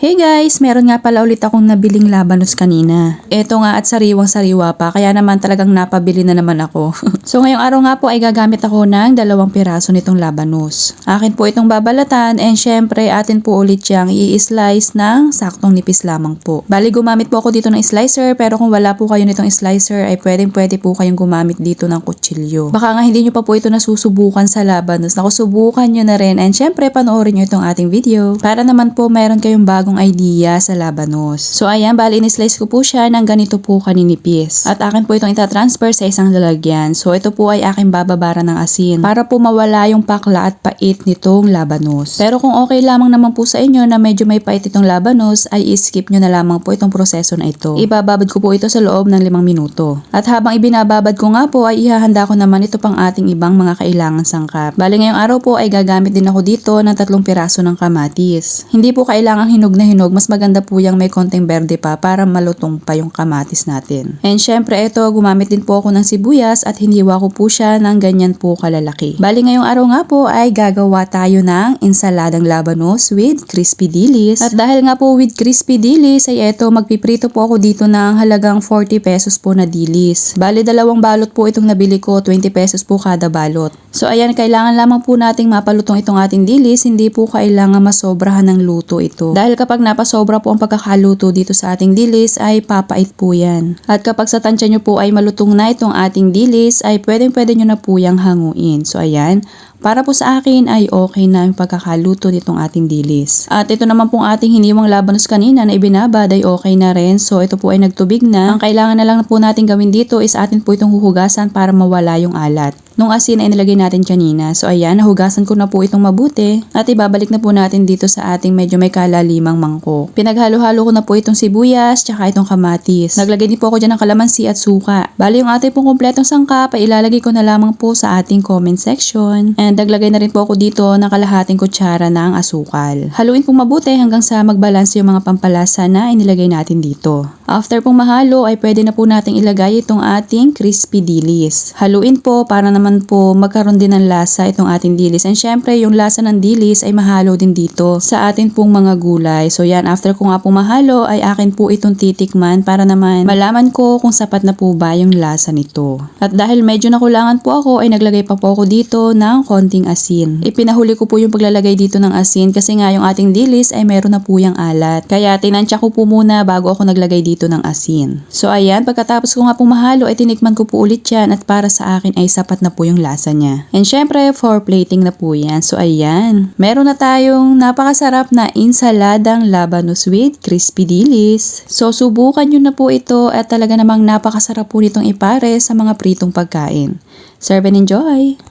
Hey guys, meron nga pala ulit akong nabiling labanos kanina. Ito nga at sariwang sariwa pa, kaya naman talagang napabili na naman ako. so ngayong araw nga po ay gagamit ako ng dalawang piraso nitong labanos. Akin po itong babalatan and syempre atin po ulit siyang i-slice ng saktong nipis lamang po. Bali gumamit po ako dito ng slicer pero kung wala po kayo nitong slicer ay pwedeng pwede po kayong gumamit dito ng kutsilyo. Baka nga hindi nyo pa po ito nasusubukan sa labanos. Naku, subukan nyo na rin and syempre panoorin nyo itong ating video para naman po meron kayong bagong idea sa labanos. So ayan, bali in-slice ko po siya ng ganito po kaninipis. At akin po itong itatransfer sa isang lalagyan. So ito po ay aking bababara ng asin para po mawala yung pakla at pait nitong labanos. Pero kung okay lamang naman po sa inyo na medyo may pait itong labanos ay i-skip nyo na lamang po itong proseso na ito. Ibababad ko po ito sa loob ng limang minuto. At habang ibinababad ko nga po ay ihahanda ko naman ito pang ating ibang mga kailangan sangkap. Bali ngayong araw po ay gagamit din ako dito ng tatlong piraso ng kamatis. Hindi po kailangang hinog na hinog, mas maganda po yung may konting berde pa para malutong pa yung kamatis natin. And syempre ito, gumamit din po ako ng sibuyas at hiniwa ko po siya ng ganyan po kalalaki. Bali ngayong araw nga po ay gagawa tayo ng insaladang labanos with crispy dilis. At dahil nga po with crispy dilis ay ito, magpiprito po ako dito ng halagang 40 pesos po na dilis. Bali dalawang balot po itong nabili ko, 20 pesos po kada balot. So ayan, kailangan lamang po nating mapalutong itong ating dilis, hindi po kailangan masobrahan ng luto ito. Dahil kapag napasobra po ang pagkakaluto dito sa ating dilis ay papait po yan. At kapag sa tansya nyo po ay malutong na itong ating dilis ay pwedeng pwede nyo na po yung hanguin. So ayan, para po sa akin ay okay na yung pagkakaluto nitong ating dilis. At ito naman pong ating hiniwang labanos kanina na ibinabad ay okay na rin. So ito po ay nagtubig na. Ang kailangan na lang po natin gawin dito is atin po itong huhugasan para mawala yung alat. Nung asin ay nilagay natin kanina. So ayan, nahugasan ko na po itong mabuti. At ibabalik na po natin dito sa ating medyo may kalalimang mangkok. Pinaghalo-halo ko na po itong sibuyas tsaka itong kamatis. Naglagay din po ako dyan ng kalamansi at suka. Bali yung ating pong kompletong sangkap ay ilalagay ko na lamang po sa ating comment section. And naglagay na rin po ako dito ng kalahating kutsara ng asukal. Haluin pong mabuti hanggang sa magbalanse yung mga pampalasa na inilagay natin dito. After pong mahalo ay pwede na po nating ilagay itong ating crispy dilis. Haluin po para naman po magkaroon din ng lasa itong ating dilis. And syempre yung lasa ng dilis ay mahalo din dito sa atin pong mga gulay. So yan, after ko nga po mahalo ay akin po itong titikman para naman malaman ko kung sapat na po ba yung lasa nito. At dahil medyo nakulangan po ako ay naglagay pa po ako dito ng konting asin. Ipinahuli ko po yung paglalagay dito ng asin kasi nga yung ating dilis ay meron na po yung alat. Kaya tinansya ko po muna bago ako naglagay dito ng asin. So ayan, pagkatapos ko nga po mahalo ay tinikman ko po ulit yan at para sa akin ay sapat na po yung lasa niya. And syempre, for plating na po yan. So ayan, meron na tayong napakasarap na insaladang labanos with crispy dilis. So subukan nyo na po ito at talaga namang napakasarap po nitong ipare sa mga pritong pagkain. Serve and enjoy!